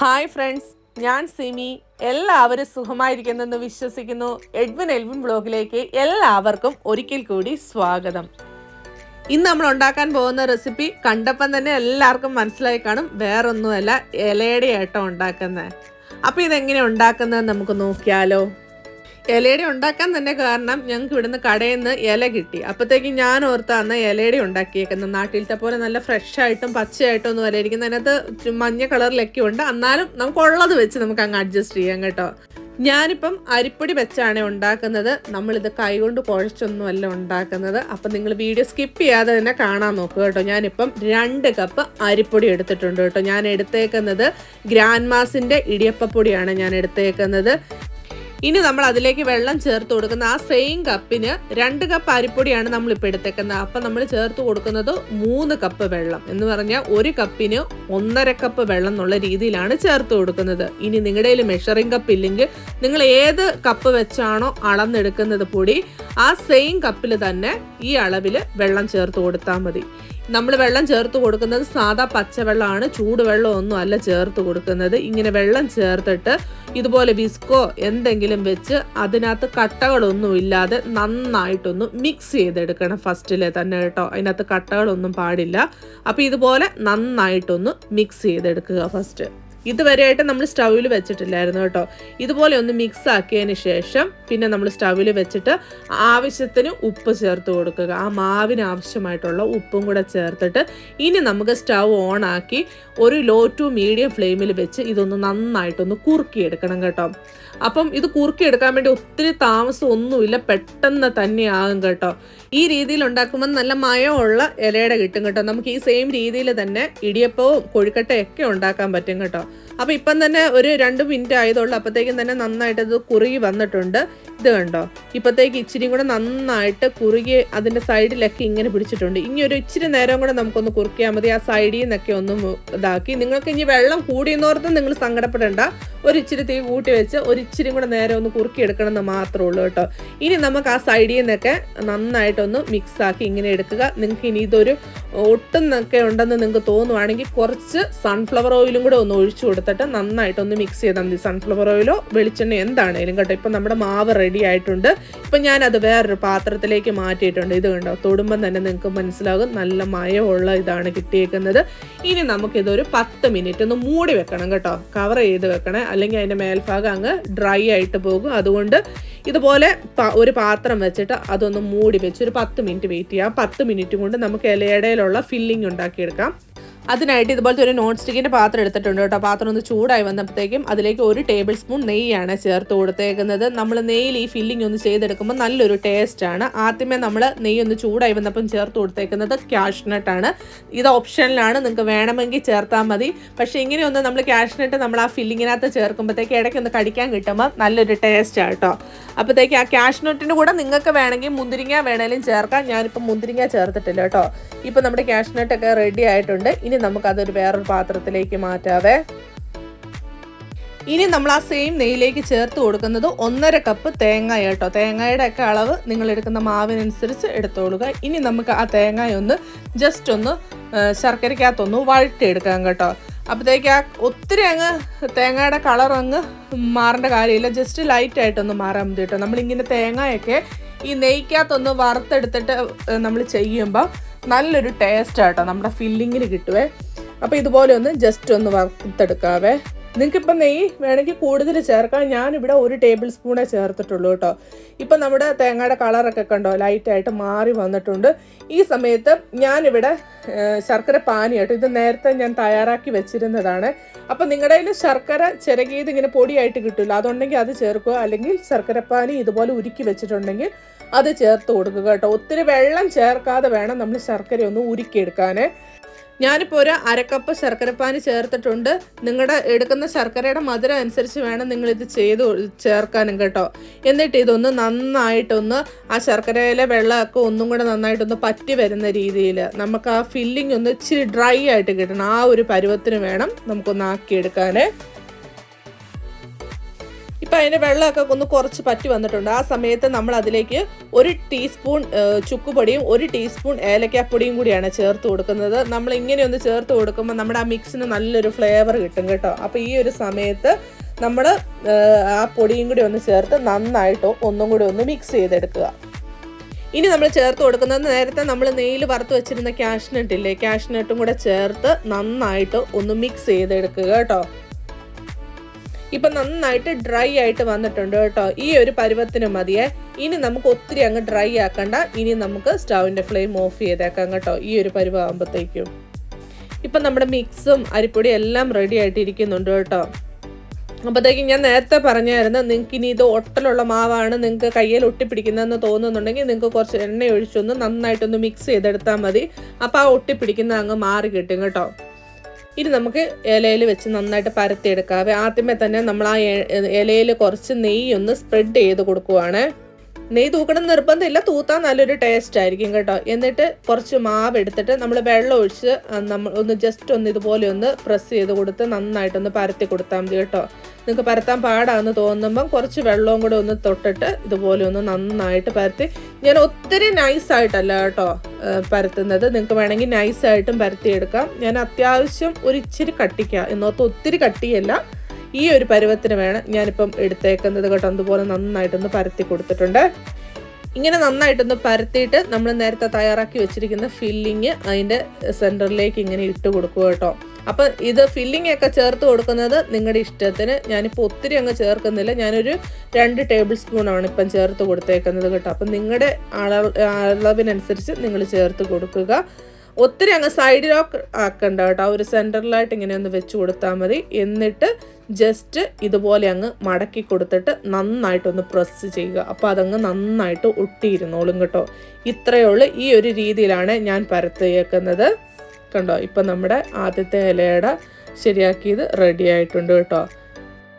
Hi friends ഞാൻ സിമി. എല്ലാവരും സുഖമായിരിക്കുന്നെന്ന് വിശ്വസിക്കുന്നു. എഡ്വിൻ എൽവിൻ ബ്ലോഗിലേക്ക് എല്ലാവർക്കും ഒരിക്കൽ കൂടി സ്വാഗതം. ഇന്ന് നമ്മൾ ഉണ്ടാക്കാൻ പോകുന്ന റെസിപ്പി കണ്ടപ്പം തന്നെ എല്ലാവർക്കും മനസ്സിലായി കാണും. വേറൊന്നുമല്ല ഇലയുടെ ഏട്ടം ഉണ്ടാക്കുന്നത്. അപ്പോൾ ഇതെങ്ങനെ ഉണ്ടാക്കുന്നത് നമുക്ക് നോക്കിയാലോ. ഇലയുടെ ഉണ്ടാക്കാൻ തന്നെ കാരണം ഞങ്ങൾക്ക് ഇവിടുന്ന് കടയിൽ നിന്ന് ഇല കിട്ടി. അപ്പോഴത്തേക്കും ഞാൻ ഓർത്താണ് ഇലയുടെ ഉണ്ടാക്കിയേക്കുന്നത്. നാട്ടിലത്തെ പോലെ നല്ല ഫ്രഷ് ആയിട്ടും പച്ചയായിട്ടും ഒന്നും അല്ലായിരിക്കും അതിനകത്ത് മഞ്ഞ കളറിലൊക്കെ ഉണ്ട്. എന്നാലും നമുക്ക് ഉള്ളത് വെച്ച് നമുക്ക് അങ്ങ് അഡ്ജസ്റ്റ് ചെയ്യാം കേട്ടോ. ഞാനിപ്പം അരിപ്പൊടി വെച്ചാണ് ഉണ്ടാക്കുന്നത്. നമ്മളിത് കൈകൊണ്ട് കുഴച്ചൊന്നുമല്ല ഉണ്ടാക്കുന്നത്. അപ്പം നിങ്ങൾ വീഡിയോ സ്കിപ്പ് ചെയ്യാതെ തന്നെ കാണാൻ നോക്കുക കേട്ടോ. ഞാനിപ്പം രണ്ട് കപ്പ് അരിപ്പൊടി എടുത്തിട്ടുണ്ട് കേട്ടോ. ഞാൻ എടുത്തേക്കുന്നത് ഗ്രാൻഡ് മാസിന്റെ ഇടിയപ്പപ്പൊടിയാണ് ഞാൻ എടുത്തേക്കുന്നത്. ഇനി നമ്മൾ അതിലേക്ക് വെള്ളം ചേർത്ത് കൊടുക്കുന്ന ആ സെയിം കപ്പിന് രണ്ട് കപ്പ് അരിപ്പൊടിയാണ് നമ്മൾ ഇപ്പോൾ എടുത്തേക്കുന്നത്. അപ്പം നമ്മൾ ചേർത്ത് കൊടുക്കുന്നത് മൂന്ന് കപ്പ് വെള്ളം. എന്ന് പറഞ്ഞാൽ ഒരു കപ്പിന് ഒന്നര കപ്പ് വെള്ളം എന്നുള്ള രീതിയിലാണ് ചേർത്ത് കൊടുക്കുന്നത്. ഇനി നിങ്ങളുടെ കയ്യിൽ മെഷറിംഗ് കപ്പ് ഇല്ലെങ്കിൽ നിങ്ങൾ ഏത് കപ്പ് വെച്ചാണോ അളന്നെടുക്കുന്നത് പൊടി ആ സെയിം കപ്പിൽ തന്നെ ഈ അളവിൽ വെള്ളം ചേർത്ത് കൊടുത്താൽ മതി. നമ്മൾ വെള്ളം ചേർത്ത് കൊടുക്കുന്നത് സാധാ പച്ചവെള്ളമാണ് ചൂടുവെള്ളമൊന്നും അല്ല ചേർത്ത് കൊടുക്കുന്നത്. ഇങ്ങനെ വെള്ളം ചേർത്തിട്ട് ഇതുപോലെ വിസ്കോ എന്തെങ്കിലും വെച്ച് അതിനകത്ത് കട്ടകളൊന്നും ഇല്ലാതെ നന്നായിട്ടൊന്ന് മിക്സ് ചെയ്തെടുക്കണം ഫസ്റ്റിലെ തന്നെ കേട്ടോ. അതിനകത്ത് കട്ടകളൊന്നും പാടില്ല. അപ്പോൾ ഇതുപോലെ നന്നായിട്ടൊന്ന് മിക്സ് ചെയ്തെടുക്കുക ഫസ്റ്റ് ഇതുവരെയായിട്ട് നമ്മൾ സ്റ്റൗവിൽ വെച്ചിട്ടില്ലായിരുന്നു കേട്ടോ. ഇതുപോലെ ഒന്ന് മിക്സ് ആക്കിയതിന് ശേഷം പിന്നെ നമ്മൾ സ്റ്റൗവിൽ വെച്ചിട്ട് ആവശ്യത്തിന് ഉപ്പ് ചേർത്ത് കൊടുക്കുക. ആ മാവിന് ആവശ്യമായിട്ടുള്ള ഉപ്പും കൂടെ ചേർത്തിട്ട് ഇനി നമുക്ക് സ്റ്റൗ ഓൺ ആക്കി ഒരു ലോ ടു മീഡിയം ഫ്ലെയിമിൽ വെച്ച് ഇതൊന്ന് നന്നായിട്ടൊന്ന് കുറുക്കിയെടുക്കണം കേട്ടോ. അപ്പം ഇത് കുറുക്കിയെടുക്കാൻ വേണ്ടി ഒത്തിരി താമസം ഒന്നുമില്ല പെട്ടെന്ന് തന്നെ ആകും കേട്ടോ. ഈ രീതിയിൽ ഉണ്ടാക്കുമ്പോൾ നല്ല മയമുള്ള ഇലയുടെ കിട്ടും കേട്ടോ. നമുക്ക് ഈ സെയിം രീതിയിൽ തന്നെ ഇടിയപ്പവും കൊഴുക്കട്ടയൊക്കെ ഉണ്ടാക്കാൻ പറ്റും കേട്ടോ. അപ്പോൾ ഇപ്പം തന്നെ ഒരു രണ്ട് മിനിറ്റ് ആയതുള്ളൂ. അപ്പോഴത്തേക്കും തന്നെ നന്നായിട്ട് അത് കുറുകി വന്നിട്ടുണ്ട്. ഇത് കണ്ടോ? ഇപ്പോഴത്തേക്ക് ഇച്ചിരി കൂടെ നന്നായിട്ട് കുറുകി അതിന്റെ സൈഡിലൊക്കെ ഇങ്ങനെ പിടിച്ചിട്ടുണ്ട്. ഇനി ഒരു ഇച്ചിരി നേരം കൂടെ നമുക്കൊന്ന് കുറുക്കിയാൽ മതി. ആ സൈഡിൽ നിന്നൊക്കെ ഒന്ന് ഇതാക്കി. നിങ്ങൾക്ക് ഇനി വെള്ളം കൂടിയെന്നോർത്ത് നിങ്ങൾ സങ്കടപ്പെടേണ്ട. ഒരു ഇച്ചിരി തീ കൂട്ടി വെച്ച് ഒരു ഇച്ചിരി കൂടെ നേരം ഒന്ന് കുറുക്കി എടുക്കണം എന്ന് മാത്രമേ ഉള്ളൂ കേട്ടോ. ഇനി നമുക്ക് ആ സൈഡിൽ നിന്നൊക്കെ നന്നായിട്ടൊന്ന് മിക്സാക്കി ഇങ്ങനെ എടുക്കുക. നിങ്ങൾക്ക് ഇനി ഇതൊരു ഒട്ടുന്നൊക്കെ ഉണ്ടെന്ന് നിങ്ങൾക്ക് തോന്നുവാണെങ്കിൽ കുറച്ച് സൺഫ്ലവർ ഓയിലും കൂടെ ഒന്ന് ഒഴിച്ചു കൊടുത്തിട്ട് നന്നായിട്ടൊന്ന് മിക്സ് ചെയ്താൽ മതി. സൺഫ്ലവർ ഓയിലോ വെളിച്ചെണ്ണ എന്താണേലും കേട്ടോ. ഇപ്പം നമ്മുടെ മാവ് റെഡി ആയിട്ടുണ്ട്. ഇപ്പം ഞാനത് വേറൊരു പാത്രത്തിലേക്ക് മാറ്റിയിട്ടുണ്ട്. ഇത് കണ്ടോ? തൊടുമ്പം തന്നെ നിങ്ങൾക്ക് മനസ്സിലാകും. നല്ല മയമുള്ള ഇതാണ് കിട്ടിയേക്കുന്നത്. ഇനി നമുക്കിതൊരു പത്ത് മിനിറ്റ് ഒന്ന് മൂടി വെക്കണം കേട്ടോ. കവർ ചെയ്ത് വെക്കണേ. അല്ലെങ്കിൽ അതിന്റെ മേൽഭാഗം അങ്ങ് ഡ്രൈ ആയിട്ട് പോകും. അതുകൊണ്ട് ഇതുപോലെ ഒരു പാത്രം വെച്ചിട്ട് അതൊന്ന് മൂടി വെച്ച് ഒരു പത്ത് മിനിറ്റ് വെയിറ്റ് ചെയ്യാം. പത്ത് മിനിറ്റ് കൊണ്ട് നമുക്ക് ഇലയിടയിലുള്ള ഫില്ലിംഗ് ഉണ്ടാക്കിയെടുക്കാം. അതിനായിട്ട് ഇതുപോലത്തെ ഒരു നോൺ സ്റ്റിക്കിന്റെ പാത്രം എടുത്തിട്ടുണ്ട് കേട്ടോ. പാത്രം ഒന്ന് ചൂടായി വന്നപ്പോഴത്തേക്കും അതിലേക്ക് ഒരു ടേബിൾ സ്പൂൺ നെയ്യാണ് ചേർത്ത് കൊടുത്തേക്കുന്നത്. നമ്മൾ നെയ്യിൽ ഈ ഫില്ലിംഗ് ഒന്ന് ചെയ്തെടുക്കുമ്പോൾ നല്ലൊരു ടേസ്റ്റാണ് ആദ്യമേ നമ്മൾ നെയ്യ് ഒന്ന് ചൂടായി വന്നപ്പം ചേർത്ത് കൊടുത്തേക്കുന്നത് ക്യാഷ്നട്ടാണ് ഇത് ഓപ്ഷനിലാണ് നിങ്ങൾക്ക് വേണമെങ്കിൽ ചേർത്താൽ മതി. പക്ഷേ ഇങ്ങനെയൊന്ന് നമ്മൾ ക്യാഷ്നട്ട് നമ്മൾ ആ ഫില്ലിങ്ങിനകത്ത് ചേർക്കുമ്പോഴത്തേക്ക് ഇടയ്ക്ക് ഒന്ന് കടിക്കാൻ കിട്ടുമ്പോൾ നല്ലൊരു ടേസ്റ്റാണ് കേട്ടോ. അപ്പോഴത്തേക്ക് ആ ക്യാഷ്നട്ടിന്റെ കൂടെ നിങ്ങൾക്ക് വേണമെങ്കിൽ മുന്തിരിങ്ങ വേണേലും ചേർക്കാം. ഞാനിപ്പോൾ മുന്തിരിങ്ങ ചേർത്തിട്ടില്ല കേട്ടോ. ഇപ്പോൾ നമ്മുടെ ക്യാഷ്നട്ടൊക്കെ റെഡി ആയിട്ടുണ്ട്. ഇനി നമുക്കതൊരു വേറൊരു പാത്രത്തിലേക്ക് മാറ്റാവേ. ഇനി നമ്മൾ ആ സെയിം നെയ്യിലേക്ക് ചേർത്ത് കൊടുക്കുന്നത് ഒന്നര കപ്പ് തേങ്ങ കേട്ടോ. തേങ്ങയുടെ ഒക്കെ അളവ് നിങ്ങൾ എടുക്കുന്ന മാവിനനുസരിച്ച് എടുത്തോളുക. ഇനി നമുക്ക് ആ തേങ്ങയൊന്ന് ജസ്റ്റ് ഒന്ന് ശർക്കരയ്ക്കകത്തൊന്ന് വഴറ്റിയെടുക്കാം കേട്ടോ. അപ്പോഴത്തേക്ക് ആ ഒത്തിരി അങ്ങ് തേങ്ങയുടെ കളർ അങ്ങ് മാറേണ്ട കാര്യമില്ല. ജസ്റ്റ് ലൈറ്റായിട്ടൊന്ന് മാറാൻ മതി കേട്ടോ. നമ്മളിങ്ങനെ തേങ്ങയൊക്കെ ഈ നെയ്ക്കകത്തൊന്ന് വറുത്തെടുത്തിട്ട് നമ്മൾ ചെയ്യുമ്പോൾ നല്ലൊരു ടേസ്റ്റ് ആട്ടോ നമ്മുടെ ഫില്ലിങ്ങിന് കിട്ടുവേ. അപ്പോൾ ഇതുപോലെ ഒന്ന് ജസ്റ്റ് ഒന്ന് വറുത്തെടുക്കാവേ. നിങ്ങൾക്കിപ്പോൾ നെയ്യ് വേണമെങ്കിൽ കൂടുതൽ ചേർക്കാം. ഞാനിവിടെ ഒരു ടേബിൾ സ്പൂണേ ചേർത്തിട്ടുള്ളൂ കേട്ടോ. ഇപ്പം നമ്മുടെ തേങ്ങയുടെ കളറൊക്കെ കണ്ടോ? ലൈറ്റായിട്ട് മാറി വന്നിട്ടുണ്ട്. ഈ സമയത്ത് ഞാനിവിടെ ശർക്കര പാനി കേട്ടോ. ഇത് നേരത്തെ ഞാൻ തയ്യാറാക്കി വെച്ചിരുന്നതാണ്. അപ്പം നിങ്ങളുടെ കയ്യിൽ ശർക്കര ചിരകിയത് ഇങ്ങനെ പൊടിയായിട്ട് കിട്ടില്ല അതുണ്ടെങ്കിൽ അത് ചേർക്കുക. അല്ലെങ്കിൽ ശർക്കര പാനി ഇതുപോലെ ഉരുക്കി വെച്ചിട്ടുണ്ടെങ്കിൽ അത് ചേർത്ത് കൊടുക്കുക കേട്ടോ. ഒത്തിരി വെള്ളം ചേർക്കാതെ വേണം നമ്മൾ ശർക്കര ഒന്ന് ഉരുക്കിയെടുക്കാൻ. ഞാനിപ്പോൾ ഒരു അരക്കപ്പ് ശർക്കരപ്പാനി ചേർത്തിട്ടുണ്ട്. നിങ്ങളുടെ എടുക്കുന്ന ശർക്കരയുടെ മധുരം അനുസരിച്ച് വേണം നിങ്ങൾ ഇത് ചെയ്ത് ചേർക്കാനും കേട്ടോ. എന്നിട്ട് ഇതൊന്ന് നന്നായിട്ടൊന്ന് ആ ശർക്കരയിലെ വെള്ളമൊക്കെ ഒന്നും കൂടെ നന്നായിട്ടൊന്ന് പറ്റി വരുന്ന രീതിയിൽ നമുക്ക് ആ ഫില്ലിംഗ് ഒന്ന് ഇച്ചിരി ഡ്രൈ ആയിട്ട് കിട്ടണം. ആ ഒരു പരുവത്തിന് വേണം നമുക്കൊന്ന് ആക്കിയെടുക്കാൻ ഇപ്പം അതിന്റെ വെള്ളമൊക്കെ ഒന്ന് കുറച്ച് പറ്റി വന്നിട്ടുണ്ട്. ആ സമയത്ത് നമ്മൾ അതിലേക്ക് ഒരു ടീസ്പൂൺ ചുക്കുപൊടിയും ഒരു ടീസ്പൂൺ ഏലക്കാപ്പൊടിയും കൂടിയാണ് ചേർത്ത് കൊടുക്കുന്നത്. നമ്മൾ ഇങ്ങനെ ഒന്ന് ചേർത്ത് കൊടുക്കുമ്പോൾ നമ്മുടെ ആ മിക്സിന് നല്ലൊരു ഫ്ലേവർ കിട്ടും കേട്ടോ. അപ്പോൾ ഈ ഒരു സമയത്ത് നമ്മൾ ആ പൊടിയും കൂടി ഒന്ന് ചേർത്ത് നന്നായിട്ട് ഒന്നും കൂടി ഒന്ന് മിക്സ് ചെയ്തെടുക്കുക. ഇനി നമ്മൾ ചേർത്ത് കൊടുക്കുന്നത് നേരത്തെ നമ്മൾ നെയ്യിൽ വറുത്ത് വെച്ചിരുന്ന ക്യാഷ്നട്ടില്ലേ ക്യാഷ്നട്ടും കൂടെ ചേർത്ത് നന്നായിട്ട് ഒന്ന് മിക്സ് ചെയ്തെടുക്കുക കേട്ടോ. ഇപ്പൊ നന്നായിട്ട് ഡ്രൈ ആയിട്ട് വന്നിട്ടുണ്ട് കേട്ടോ. ഈ ഒരു പരുവത്തിന് മതിയെ. ഇനി നമുക്ക് ഒത്തിരി അങ്ങ് ഡ്രൈ ആക്കണ്ട. ഇനി നമുക്ക് സ്റ്റൗവിന്റെ ഫ്ലെയിം ഓഫ് ചെയ്തേക്കാം കേട്ടോ ഈ ഒരു പരുവാകുമ്പോഴത്തേക്കും ഇപ്പം നമ്മുടെ മിക്സും അരിപ്പൊടി എല്ലാം റെഡി ആയിട്ടിരിക്കുന്നുണ്ട് കേട്ടോ. അപ്പോഴത്തേക്കും ഞാൻ നേരത്തെ പറഞ്ഞായിരുന്നു നിങ്ങൾക്ക് ഇനി ഇത് ഒട്ടലുള്ള മാവാണ് നിങ്ങൾക്ക് കയ്യിൽ ഒട്ടിപ്പിടിക്കുന്നതെന്ന് തോന്നുന്നുണ്ടെങ്കിൽ നിങ്ങൾക്ക് കുറച്ച് എണ്ണ ഒഴിച്ചൊന്ന് നന്നായിട്ടൊന്ന് മിക്സ് ചെയ്തെടുത്താൽ മതി. അപ്പോൾ ആ ഒട്ടിപ്പിടിക്കുന്ന അങ്ങ് മാറി കിട്ടും കേട്ടോ. ഇനി നമുക്ക് ഇലയിൽ വെച്ച് നന്നായിട്ട് പരത്തിയെടുക്കാവേ ആദ്യമേ തന്നെ നമ്മൾ ആ ഇലയിൽ കുറച്ച് നെയ്യൊന്ന് സ്പ്രെഡ് ചെയ്ത് കൊടുക്കുവാണ്. നെയ്യ് തൂക്കണം നിർബന്ധമില്ല തൂത്താൻ നല്ലൊരു ടേസ്റ്റ് ആയിരിക്കും കേട്ടോ. എന്നിട്ട് കുറച്ച് മാവ് എടുത്തിട്ട് നമ്മൾ വെള്ളം ഒഴിച്ച് നമ്മൾ ഒന്ന് ജസ്റ്റ് ഒന്ന് ഇതുപോലെ ഒന്ന് പ്രസ് ചെയ്ത് കൊടുത്ത് നന്നായിട്ടൊന്ന് പരത്തി കൊടുത്താൽ മതി കേട്ടോ. നിങ്ങൾക്ക് പരത്താൻ പാടാന്ന് തോന്നുമ്പം കുറച്ച് വെള്ളവും കൂടെ ഒന്ന് തൊട്ടിട്ട് ഇതുപോലെ ഒന്ന് നന്നായിട്ട് പരത്തി. ഞാൻ ഒത്തിരി നൈസായിട്ടല്ല കേട്ടോ പരത്തുന്നത്. നിങ്ങൾക്ക് വേണമെങ്കിൽ നൈസായിട്ടും പരത്തിയെടുക്കാം. ഞാൻ അത്യാവശ്യം ഒരു ഇച്ചിരി കട്ടിക്കുക എന്നോർത്ത് ഒത്തിരി കട്ടിയല്ല. ഈ ഒരു പരുവത്തിന് വേണം ഞാനിപ്പം എടുത്തേക്കുന്നത് കേട്ടോ. അതുപോലെ നന്നായിട്ടൊന്ന് പരത്തി കൊടുത്തിട്ടുണ്ട്. ഇങ്ങനെ നന്നായിട്ടൊന്ന് പരത്തിയിട്ട് നമ്മൾ നേരത്തെ തയ്യാറാക്കി വെച്ചിരിക്കുന്ന ഫില്ലിങ് അതിന്റെ സെന്ററിലേക്ക് ഇങ്ങനെ ഇട്ട് കൊടുക്കുക കേട്ടോ. അപ്പം ഇത് ഫില്ലിംഗ് ഒക്കെ ചേർത്ത് കൊടുക്കുന്നത് നിങ്ങളുടെ ഇഷ്ടത്തിന്. ഞാനിപ്പോൾ ഒത്തിരി അങ്ങ് ചേർക്കുന്നില്ല. ഞാനൊരു രണ്ട് ടേബിൾ സ്പൂണാണ് ഇപ്പം ചേർത്ത് കൊടുത്തേക്കുന്നത് കേട്ടോ. അപ്പം നിങ്ങളുടെ അളവ് അളവിനനുസരിച്ച് നിങ്ങൾ ചേർത്ത് കൊടുക്കുക. ഒത്തിരി അങ്ങ് സൈഡിലോക്ക് ആക്കണ്ട കേട്ടോ. ഒരു സെന്ററിലായിട്ട് ഇങ്ങനെ ഒന്ന് വെച്ച് കൊടുത്താൽ മതി. എന്നിട്ട് ജസ്റ്റ് ഇതുപോലെ അങ്ങ് മടക്കി കൊടുത്തിട്ട് നന്നായിട്ടൊന്ന് പ്രസ് ചെയ്യുക. അപ്പോൾ അതങ്ങ് നന്നായിട്ട് ഒട്ടിയിരുന്നോളും കേട്ടോ. ഇത്രയേ ഉള്ളൂ ഈ ഒരു രീതിയിലാണ് ഞാൻ പരത്തിയേക്കുന്നത്. കണ്ടോ? ഇപ്പം നമ്മുടെ ആദ്യത്തെ ഇലയുടെ ശരിയാക്കിയത് റെഡി ആയിട്ടുണ്ട് കേട്ടോ.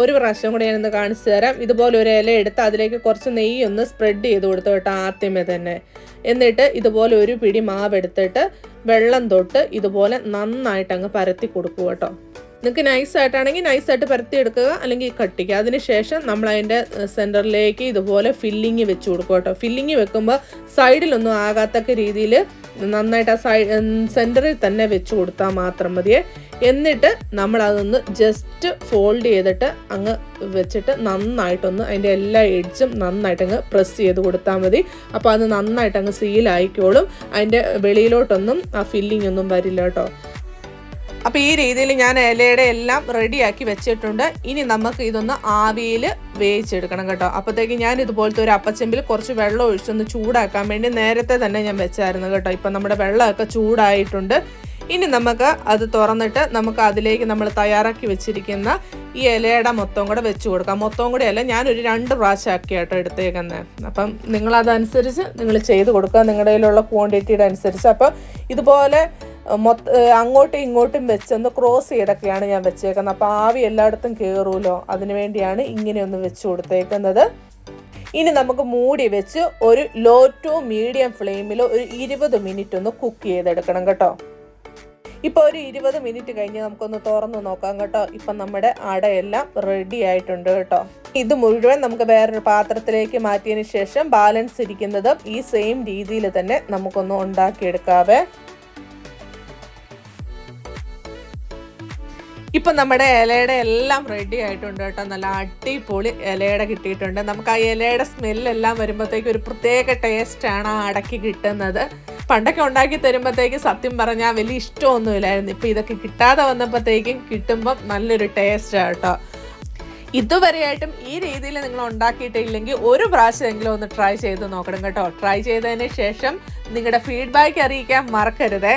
ഒരു പ്രാവശ്യം കൂടെ ഞാനൊന്ന് കാണിച്ചു തരാം. ഇതുപോലെ ഒരു ഇല എടുത്ത് അതിലേക്ക് കുറച്ച് നെയ്യ് ഒന്ന് സ്പ്രെഡ് ചെയ്ത് കൊടുത്തു കേട്ടോ ആദ്യമേ തന്നെ. എന്നിട്ട് ഇതുപോലെ ഒരു പിടി മാവ് എടുത്തിട്ട് വെള്ളം തൊട്ട് ഇതുപോലെ നന്നായിട്ട് അങ്ങ് പരത്തി കൊടുക്കുക കേട്ടോ. നിങ്ങൾക്ക് നൈസായിട്ടാണെങ്കിൽ നൈസായിട്ട് പരത്തി എടുക്കുക അല്ലെങ്കിൽ കട്ടിക്കുക. അതിനുശേഷം നമ്മൾ അതിന്റെ സെന്ററിലേക്ക് ഇതുപോലെ ഫില്ലിങ് വെച്ച് കൊടുക്കുക കേട്ടോ. ഫില്ലിങ് വെക്കുമ്പോൾ സൈഡിലൊന്നും ആകാത്തക്ക രീതിയിൽ നന്നായിട്ട് ആ സൈഡ് സെന്ററിൽ തന്നെ വെച്ച് കൊടുത്താൽ മാത്രം മതിയേ. എന്നിട്ട് നമ്മൾ അതൊന്ന് ജസ്റ്റ് ഫോൾഡ് ചെയ്തിട്ട് അങ്ങ് വെച്ചിട്ട് നന്നായിട്ടൊന്ന് അതിന്റെ എല്ലാ എഡ്ജും നന്നായിട്ട് അങ്ങ് പ്രസ് ചെയ്ത് കൊടുത്താൽ മതി. അപ്പോൾ അത് നന്നായിട്ട് അങ്ങ് സീലായിക്കോളും അതിന്റെ വെളിയിലോട്ടൊന്നും ആ ഫില്ലിംഗ് ഒന്നും വരില്ല കേട്ടോ. അപ്പോൾ ഈ രീതിയിൽ ഞാൻ ഇലയുടെ എല്ലാം റെഡിയാക്കി വെച്ചിട്ടുണ്ട്. ഇനി നമുക്ക് ഇതൊന്ന് ആവിയിൽ വേവിച്ചെടുക്കണം കേട്ടോ. അപ്പോഴത്തേക്ക് ഞാൻ ഇതുപോലത്തെ ഒരു അപ്പച്ചെമ്പിൽ കുറച്ച് വെള്ളം ഒഴിച്ചൊന്ന് ചൂടാക്കാൻ വേണ്ടി നേരത്തെ തന്നെ ഞാൻ വെച്ചായിരുന്നു കേട്ടോ. ഇപ്പം നമ്മുടെ വെള്ളമൊക്കെ ചൂടായിട്ടുണ്ട്. ഇനി നമുക്ക് അത് തുറന്നിട്ട് നമുക്ക് അതിലേക്ക് നമ്മൾ തയ്യാറാക്കി വെച്ചിരിക്കുന്ന ഈ ഇലയുടെ മൊത്തം കൂടെ വെച്ച് കൊടുക്കാം. മൊത്തം കൂടെ അല്ല ഞാനൊരു രണ്ട് പ്രാവശ്യം ആക്കിയാട്ടോ എടുത്തേക്കുന്നത് അപ്പം നിങ്ങളതനുസരിച്ച് നിങ്ങൾ ചെയ്ത് കൊടുക്കുക. നിങ്ങളുടെ കയ്യിലുള്ള ക്വാണ്ടിറ്റിയുടെ അനുസരിച്ച്. അപ്പം ഇതുപോലെ മൊത്ത അങ്ങോട്ടും ഇങ്ങോട്ടും വെച്ചൊന്ന് ക്രോസ് ചെയ്തൊക്കെയാണ് ഞാൻ വെച്ചേക്കുന്നത്. അപ്പോൾ ആവി എല്ലായിടത്തും കയറുമല്ലോ അതിന് വേണ്ടിയാണ് ഇങ്ങനെ ഒന്ന് വെച്ച് കൊടുത്തേക്കുന്നത്. ഇനി നമുക്ക് മൂടി വെച്ച് ഒരു ലോ ടു മീഡിയം ഫ്ലെയിമിൽ ഒരു ഇരുപത് മിനിറ്റ് ഒന്ന് കുക്ക് ചെയ്തെടുക്കണം കേട്ടോ. ഇപ്പോൾ ഒരു ഇരുപത് മിനിറ്റ് കഴിഞ്ഞ് നമുക്കൊന്ന് തുറന്ന് നോക്കാം കേട്ടോ. ഇപ്പം നമ്മുടെ അടയെല്ലാം റെഡി ആയിട്ടുണ്ട് കേട്ടോ. ഇത് മുഴുവൻ നമുക്ക് വേറൊരു പാത്രത്തിലേക്ക് മാറ്റിയതിന് ശേഷം ബാലൻസ് ഇരിക്കുന്നതും ഈ സെയിം രീതിയിൽ തന്നെ നമുക്കൊന്ന് ഉണ്ടാക്കിയെടുക്കാവേ. ഇപ്പൊ നമ്മുടെ ഇലയുടെ എല്ലാം റെഡി ആയിട്ടുണ്ട് കേട്ടോ. നല്ല അടിപൊളി ഇലയുടെ കിട്ടിയിട്ടുണ്ട്. നമുക്ക് ആ ഇലയുടെ സ്മെല്ലെല്ലാം വരുമ്പോഴത്തേക്ക് ഒരു പ്രത്യേക ടേസ്റ്റാണ് ആ അടക്കി കിട്ടുന്നത്. പണ്ടൊക്കെ ഉണ്ടാക്കി തരുമ്പോഴത്തേക്ക് സത്യം പറഞ്ഞാൽ വലിയ ഇഷ്ടമൊന്നുമില്ലായിരുന്നു ഇപ്പം ഇതൊക്കെ കിട്ടാതെ വന്നപ്പോഴത്തേക്കും കിട്ടുമ്പോൾ നല്ലൊരു ടേസ്റ്റാണ് കേട്ടോ. ഇതുവരെയായിട്ടും ഈ രീതിയിൽ നിങ്ങൾ ഉണ്ടാക്കിയിട്ടില്ലെങ്കിൽ ഒരു പ്രാവശ്യമെങ്കിലും ഒന്ന് ട്രൈ ചെയ്ത് നോക്കണം കേട്ടോ. ട്രൈ ചെയ്തതിന് ശേഷം നിങ്ങളുടെ ഫീഡ്ബാക്ക് അറിയിക്കാൻ മറക്കരുതേ.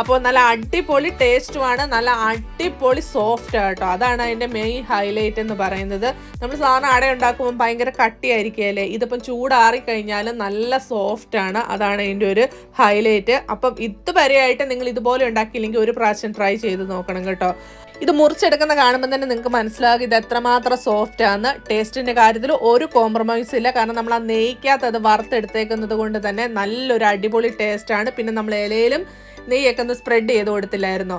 അപ്പോൾ നല്ല അടിപൊളി ടേസ്റ്റുമാണ് നല്ല അടിപൊളി സോഫ്റ്റ് കേട്ടോ. അതാണ് അതിന്റെ മെയിൻ ഹൈലൈറ്റ് എന്ന് പറയുന്നത്. നമ്മൾ സാധാരണ അട ഉണ്ടാക്കുമ്പോൾ ഭയങ്കര കട്ടിയായിരിക്കുകയല്ലേ ഇതിപ്പം ചൂടാറി കഴിഞ്ഞാൽ നല്ല സോഫ്റ്റ് ആണ്. അതാണ് അതിന്റെ ഒരു ഹൈലൈറ്റ് അപ്പം ഇതുവരെയായിട്ട് നിങ്ങൾ ഇതുപോലെ ഉണ്ടാക്കിയില്ലെങ്കിൽ ഒരു പ്രാവശ്യം ട്രൈ ചെയ്ത് നോക്കണം കേട്ടോ. ഇത് മുറിച്ചെടുക്കുന്ന കാണുമ്പോൾ തന്നെ നിങ്ങൾക്ക് മനസ്സിലാകും ഇത് എത്രമാത്രം സോഫ്റ്റ് ആണ് ടേസ്റ്റിന്റെ കാര്യത്തിൽ ഒരു കോംപ്രമൈസ് ഇല്ല. കാരണം നമ്മൾ ആ നെയ്ക്കകത്ത് അത് വറുത്തെടുത്തേക്കുന്നത് കൊണ്ട് തന്നെ നല്ലൊരു അടിപൊളി ടേസ്റ്റാണ് പിന്നെ നമ്മൾ ഇലയിലും നെയ്യൊക്കെ ഒന്ന് സ്പ്രെഡ് ചെയ്ത് കൊടുത്തില്ലായിരുന്നോ?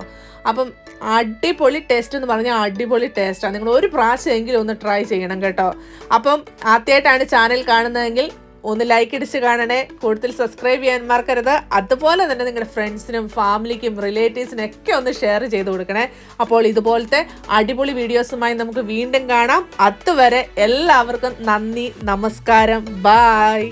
അപ്പം അടിപൊളി ടേസ്റ്റ് എന്ന് പറഞ്ഞാൽ അടിപൊളി ടേസ്റ്റാണ് നിങ്ങൾ ഒരു പ്രാവശ്യമെങ്കിലും ഒന്ന് ട്രൈ ചെയ്യണം കേട്ടോ. അപ്പം ആദ്യമായിട്ടാണ് ചാനൽ കാണുന്നതെങ്കിൽ ഒന്ന് ലൈക്ക് അടിച്ച് കാണണേ. കൂടുതൽ സബ്സ്ക്രൈബ് ചെയ്യാൻ മറക്കരുത്. അതുപോലെ തന്നെ നിങ്ങളുടെ ഫ്രണ്ട്സിനും ഫാമിലിക്കും റിലേറ്റീവ്സിനും ഒക്കെ ഒന്ന് ഷെയർ ചെയ്ത് കൊടുക്കണേ. അപ്പോൾ ഇതുപോലത്തെ അടിപൊളി വീഡിയോസുമായി നമുക്ക് വീണ്ടും കാണാം. അതുവരെ എല്ലാവർക്കും നന്ദി നമസ്കാരം. ബായ്